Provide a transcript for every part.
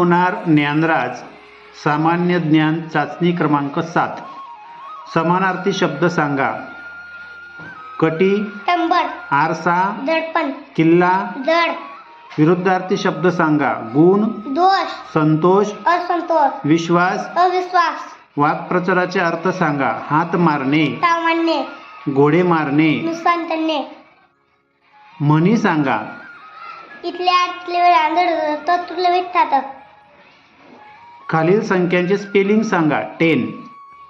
होणार ज्ञानराज सामान्य ज्ञान चाचणी क्रमांक सात. समानार्थी शब्द सांगा. कटी टंबर आरसा दडपण किल्ला जड विरुद्धार्थी शब्द सांगा. गुण दोष संतोष असंतोष विश्वास अविश्वास वाक्प्रचाराचे अर्थ सांगा. हात मारणे सामान्य घोडे मारणे नुकसान करणे म्हणी सांगा. इथले आतले वेळ आंधळ तर तुला भेटतात खालील संख्यांचे स्पेलिंग सांगा. Ten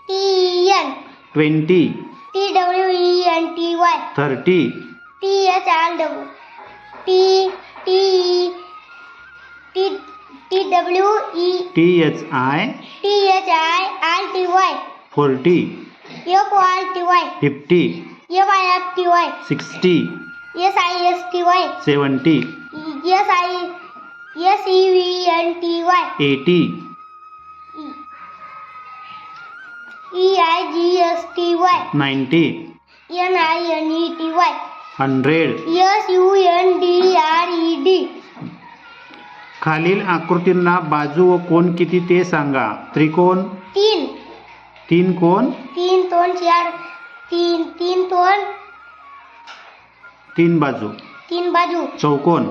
T N twenty T W E N T Y thirty T H R W T T T T W E T H I T H I R T Y forty F R T Y fifty F I R T Y sixty S I S T Y seventy S I S E V N T Y eighty E I G S T Y ninety N I N E T Y hundred S U N D R E D खालील आकृतींना बाजू व कोण किती ते सांगा. त्रिकोण. तीन. तीन कोण. तीन दोन चार. तीन तीन दोन तीन बाजू. तीन बाजू. चौकोन.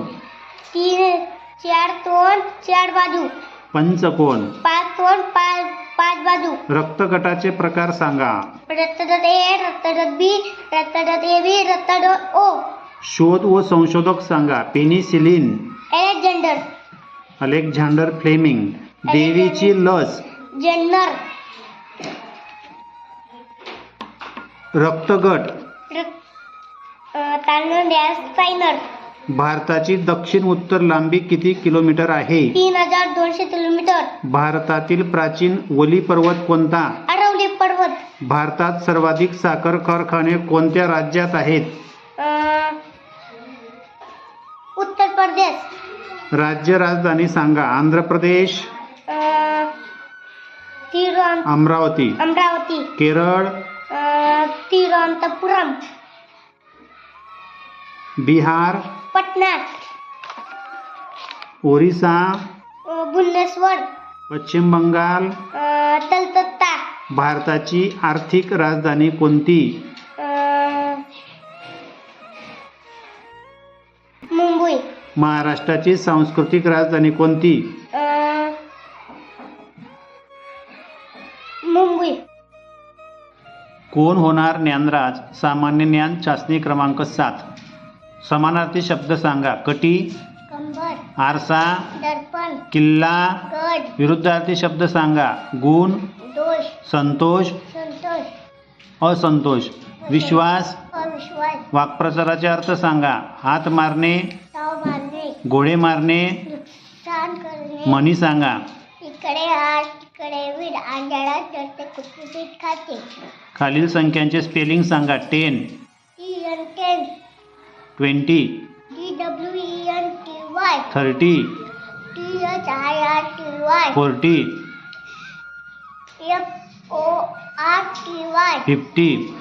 तीन चार दोन चार बाजू. पंचकोन. पाच दोन पाच पाच बाजू. रक्तगटाचे प्रकार सांगा. रक्तगट ए रक्तगट बी रक्तगट ए बी रक्तगट ओ. शोध व संशोधक सांगा. पेनिसिलिन. Alexander Alexander Fleming. देवीची लस. जेन्नर. रक्तगट. तांदूळ डॅस सायनर भारताची दक्षिण उत्तर लांबी किती किलोमीटर आहे? तीन हजार दोनशे किलोमीटर. भारतातील प्राचीन वली पर्वत कोणता? अरवली पर्वत. भारतात सर्वाधिक साखर कारखाने कोणत्या राज्यात आहेत? अं, उत्तर प्रदेश. राज्य राजधानी सांगा आंध्र प्रदेश अं, तिरुवन अमरावती अमरावती. केरळ अं, तिरुवनंतपुरम बिहार पटना ओरिसा भुवनेश्वर पश्चिम बंगाल कलकत्ता. भारताची आर्थिक राजधानी कोणती? मुंबई. महाराष्ट्राची सांस्कृतिक राजधानी कोणती? मुंबई. कोण होणार ज्ञानराज? सामान्य ज्ञान चाचणी क्रमांक सात. समानार्थी शब्द सांगा. कटी कंबर आरसा दर्पण किल्ला विरुद्धार्थी शब्द सांगा. गुण दोष संतोष संतोष असंतोष विश्वास अविश्वास वाक्प्रचाराचे अर्थ सांगा. हात मारणे ताव मारणे घोडे मारणे नुकसान करणे म्हणी सांगा. इकडे हात तिकडे वीर आंधळा चढते कुत्रीचे खाते. खालील संख्यांचे स्पेलिंग सांगा. Ten. T ten 20. T-W-E-N-T-Y. 30. T-H-I-R-T-Y. 40. F-O-R-T-Y. 50.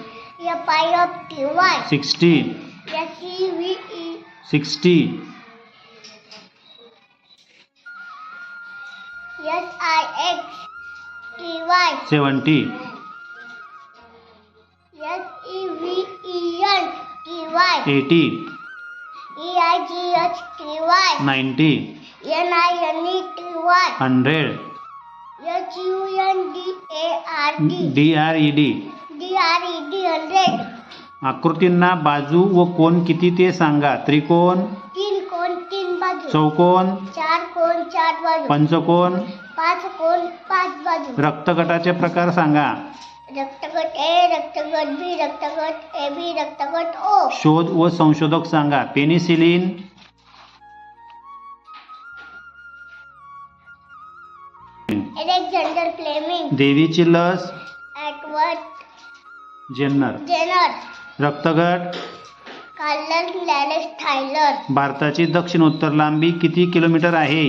F-I-F-T-Y. 60. S-E-V-E. 60. S-I-X-T-Y. 70. S-E-V-E-N-T-Y. 80. Y ninety N I N E T Y hundred. H U N D A R D D R E D D R E D hundred. आकृतींना बाजू व कोण किती ते सांगा. त्रिकोण. तीन कोण तीन बाजू. चौकोन. चार कोण चार बाजू. पंचकोन. पाच कोण पाच बाजू. रक्तगटाचे प्रकार सांगा. रक्तगट ए रक्तगट बी रक्तगट ए बी रक्तगट ओ. शोध व संशोधक सांगा. पेनिसिलिन. अलेक्झांडर फ्लेमिंग देवीची लस. Edward Jenner. जेनर रक्तगट. लॅलेस थायलर. भारताची दक्षिण उत्तर लांबी किती किलोमीटर आहे?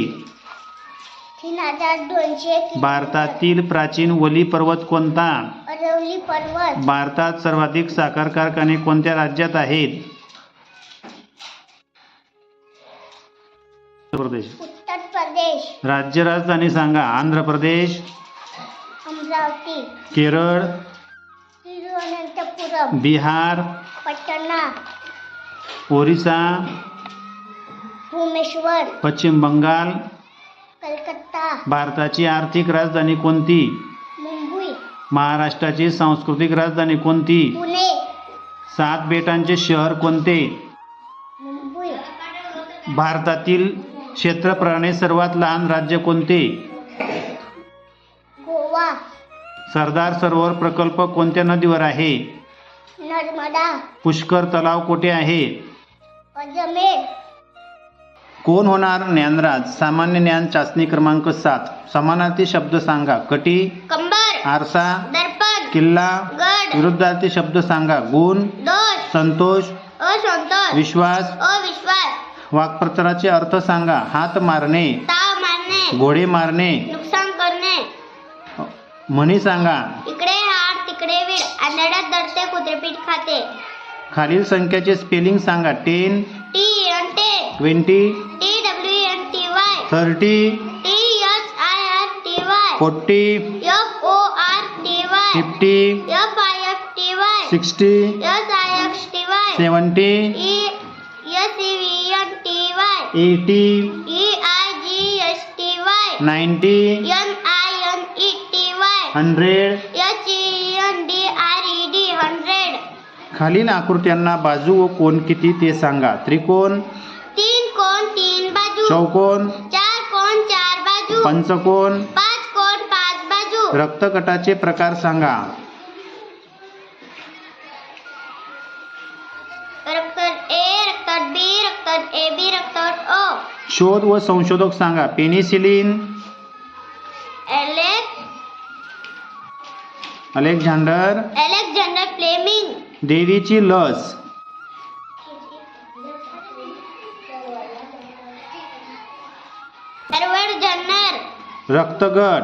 तीन हजार दोनशे किलोमीटर. भारतातील प्राचीन वली पर्वत कोणता? अरवली पर्वत. भारतात सर्वाधिक साखर कारखाने कोणत्या राज्यात आहेत? उत्तर प्रदेश. प्रदेश. राज्य राजधानी सांगा आंध्र प्रदेश अमरावती. केरळ तिरुवनंतपुरम. बिहार पटना. ओरिसा भुवनेश्वर. पश्चिम बंगाल कलकत्ता. भारताची आर्थिक राजधानी कोणती? मुंबई. महाराष्ट्राची सांस्कृतिक राजधानी कोणती? पुणे. सात बेटांचे शहर कोणते? मुंबई. भारतातील क्षेत्रफळाने सर्वात लहान राज्य कोणते? गोवा. सरदार सरोवर प्रकल्प कोणत्या नदीवर आहे? नर्मदा. पुष्कर तलाव कुठे आहे? अजमेर. कोण होणार ज्ञानराज? सामान्य ज्ञान चाचणी क्रमांक सात. समानार्थी शब्द सांगा. कटी कंबर. आरसा दर्पण. किल्ला गड. विरुद्धार्थी शब्द सांगा. गुण दोष. संतोष असंतोष. विश्वास वाक्प्रचाराचे अर्थ सांगा. हात मारणे. ताव मारणे. घोडे मारणे. नुकसान करणे. म्हणी सांगा. इकडे हाड तिकडे वीड. आंधळ्यात दडते कुत्रेपीठ खाते. खालील संख्याचे स्पेलिंग सांगा. टेन टी एन टे twenty T W N T Y thirty T H I R T Y forty F O R T Y fifty F I F T Y sixty S I X T Y seventy eighty E I G S T Y ninety N I N E T Y hundred H E N D R E D hundred खालील आकृत्यांना बाजू व कोण किती ते सांगा. त्रिकोण. तीन कोण तीन बाजू. चौकोन चार कोण चार बाजू. पंचकोन पाच कोण पाच बाजू. रक्तगटाचे प्रकार सांगा. शोध व संशोधक सांगा. पेनिसिलिन. एलेक अलेक्झांडर. अलेक्झांडर फ्लेमिंग देवीची लस. रक्तगट.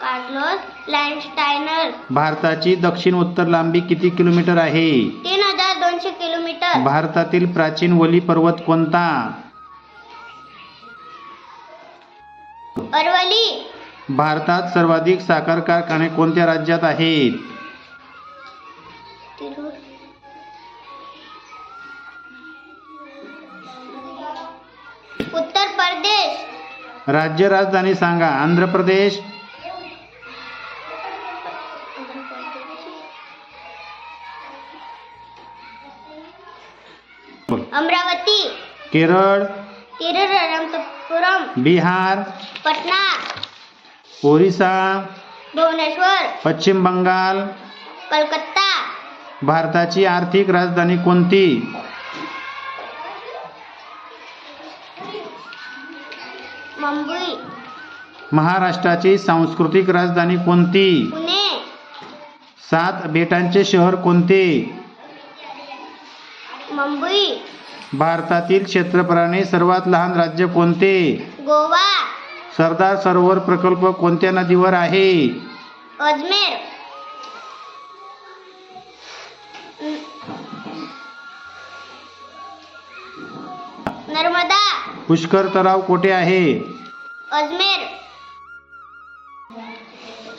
कार्लोस लँडस्टायनर भारताची दक्षिण उत्तर लांबी किती किलोमीटर आहे? तीन दोनशे किलोमीटर. भारतातील प्राचीन वली पर्वत कोणता? अरवली. भारतात सर्वाधिक साखर कारखाने कोणत्या राज्यात आहेत? उत्तर प्रदेश. राज्य राजधानी सांगा आंध्र प्रदेश. अमरावती. केरळ. तिरुवनंतपुरम बिहार. पटना. ओरिसा. भुवनेश्वर. पश्चिम बंगाल. कलकत्ता. भारताची आर्थिक राजधानी कोणती? मुंबई. महाराष्ट्राची सांस्कृतिक राजधानी कोणती? पुणे. सात बेटांचे शहर कोणते? मुंबई. भारतातील क्षेत्रफळाने सर्वात लहान राज्य कोणते? गोवा. सरदार सरोवर प्रकल्प कोणत्या नदीवर आहे? अजमेर. नर्मदा. पुष्कर तलाव कोठे आहे? अजमेर.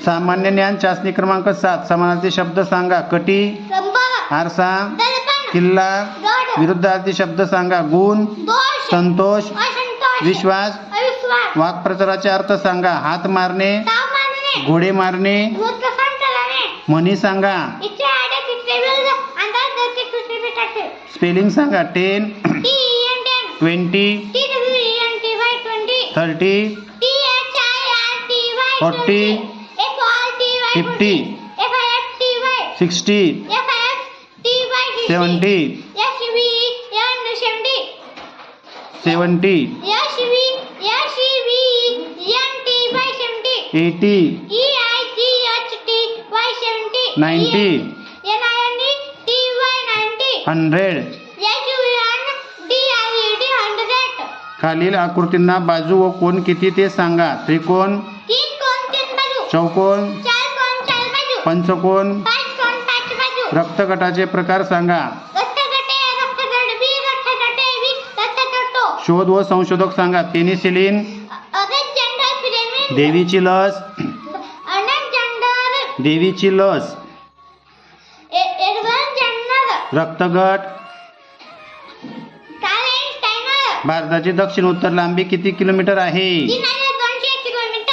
सामान्य ज्ञान चाचणी क्रमांक सात. समानार्थी शब्द सांगा. कटी आरसा दर्पण किल्ला विरुद्धार्थी शब्द सांगा. गुण संतोष विश्वास वाक्प्रचाराचे अर्थ सांगा. हात मारणे घोडे मारणे म्हणी सांगा. स्पेलिंग सांगा. Ten twenty thirty T H I R T Y Forty. F R T Y fifty sixty seventy. Seventy seventy eighty. E I H T Y seventy ninety N I N T Y ninety hundred. H U N D I E D hundred खालील आकृतींना बाजू व कोण किती ते सांगा. त्रिकोण. तीन कोण तीन बाजू. चौकोन. चार कोण चार बाजू. पंचकोन. पाच कोण पाच बाजू. रक्तगटाचे प्रकार सांगा रक्तगटे रक्तगट बी रक्तगटे बी रक्तगटो शोध व संशोधक सांगा पेनिसिलिन देवीची लस देवीची लस रक्तगट भारताची दक्षिण उत्तर लांबी किती किलोमीटर आहे?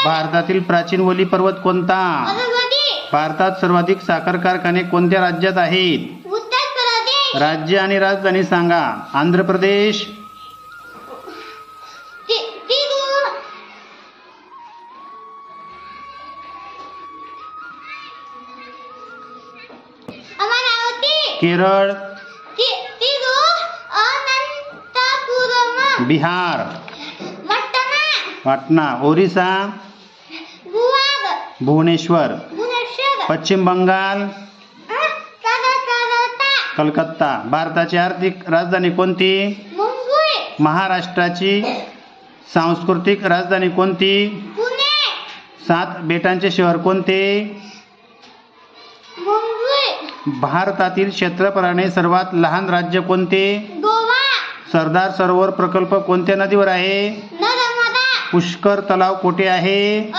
भारतातील प्राचीन ओली पर्वत कोणता? भारतात सर्वाधिक साखर कारखाने कोणत्या राज्यात आहेत? राज्य आणि राजधानी सांगा आंध्र प्रदेश केरळ बिहार पटना। पाटणा ओरिसा भुवनेश्वर भुवनेश्वर। पश्चिम बंगाल कलकत्ता। कलकत्ता भारताची आर्थिक राजधानी कोणती? मुंबई। महाराष्ट्राची सांस्कृतिक राजधानी कोणती? पुणे। सात बेटांचे शहर कोणते? मुंबई। भारतातील क्षेत्रफळाने सर्वात लहान राज्य कोणते? गोवा. सरदार सरोवर प्रकल्प कोणत्या नदीवर आहे? पुष्कर तलाव कोठे आहे?